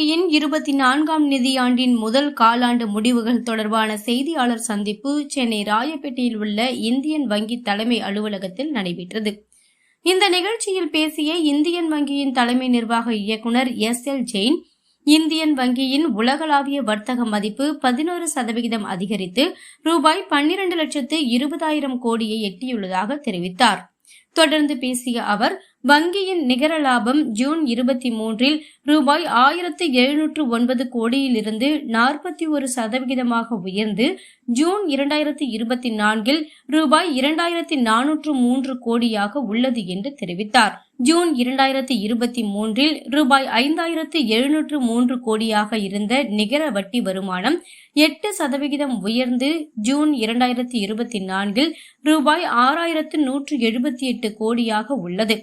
வங்கியின் இருபத்தி நான்காம் நிதியாண்டின் முதல் காலாண்டு முடிவுகள் தொடர்பான செய்தியாளர் சந்திப்பு சென்னை ராயப்பேட்டையில் உள்ள இந்தியன் வங்கி தலைமை அலுவலகத்தில் நடைபெற்றது. இந்த நிகழ்ச்சியில் பேசிய இந்தியன் வங்கியின் தலைமை நிர்வாக இயக்குநர் எஸ் எல் ஜெயின் இந்தியன் வங்கியின் உலகளாவிய வர்த்தக மதிப்பு பதினோரு சதவிகிதம் அதிகரித்து ரூபாய் பன்னிரண்டு லட்சத்து இருபதாயிரம் கோடியை எட்டியுள்ளதாக தெரிவித்தார். தொடர்ந்து பேசிய அவர் வங்கியின் நிகர லாபம் ஜூன் இருபத்தி மூன்றில் ரூபாய் ஆயிரத்து எழுநூற்று ஒன்பது கோடியிலிருந்து நாற்பத்தி ஒரு சதவிகிதமாக உயர்ந்து ஜூன் இரண்டாயிரத்தி இருபத்தி நான்கில் ரூபாய் இரண்டாயிரத்தி நானூற்று மூன்று கோடியாக உள்ளது என்று தெரிவித்தார். ஜூன் இரண்டாயிரத்தி இருபத்தி மூன்றில் ரூபாய் ஐந்தாயிரத்து எழுநூற்று மூன்று கோடியாக இருந்த நிகர வட்டி வருமானம் எட்டு சதவிகிதம் உயர்ந்து ஜூன் இரண்டாயிரத்தி இருபத்தி நான்கில் ரூபாய் ஆறாயிரத்து நூற்று எழுபத்தி எட்டு எட்டு கோடியாக உள்ளது.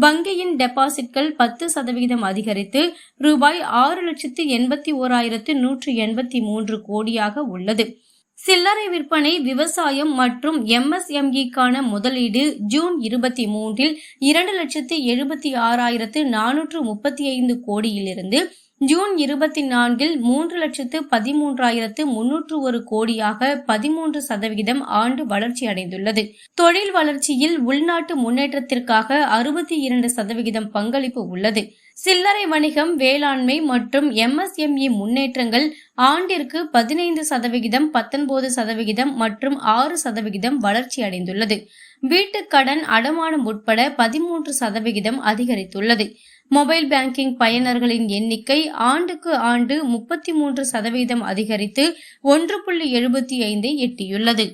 வங்கியின் டெபாசிட்கள் பத்து சதவிகிதம் அதிகரித்து ரூபாய் ஆறு லட்சத்து எண்பத்தி ஓராயிரத்து நூற்று எண்பத்தி மூன்று கோடியாக உள்ளது. சில்லறை விற்பனை விவசாயம் மற்றும் எம்எஸ்எம்இக்கான முதலீடு ஜூன் இருபத்தி மூன்றில் இரண்டு லட்சத்து எழுபத்தி ஆறாயிரத்து நானூற்று முப்பத்தி ஐந்து கோடியிலிருந்து ஜூன் இருபத்தி நான்கில் மூன்று லட்சத்து பதிமூன்றாயிரத்து முன்னூற்று ஒரு கோடியாக பதிமூன்று சதவிகிதம் ஆண்டு வளர்ச்சி அடைந்துள்ளது. தொழில் வளர்ச்சியில் உள்நாட்டு முன்னேற்றத்திற்காக அறுபத்தி இரண்டு சதவிகிதம் பங்களிப்பு உள்ளது. சில்லறை வணிகம் வேளாண்மை மற்றும் எம்எஸ்எம்இ முன்னேற்றங்கள் ஆண்டிற்கு பதினைந்து சதவிகிதம் பத்தொன்பது சதவிகிதம் மற்றும் ஆறு சதவிகிதம் வளர்ச்சி அடைந்துள்ளது. வீட்டுக் கடன் அடமானம் உட்பட பதிமூன்று சதவிகிதம் அதிகரித்துள்ளது. மொபைல் பேங்கிங் பயனர்களின் எண்ணிக்கை ஆண்டுக்கு ஆண்டு முப்பத்தி மூன்று சதவீதம் அதிகரித்து ஒன்று புள்ளி எழுபத்தி ஐந்தை எட்டியுள்ளது.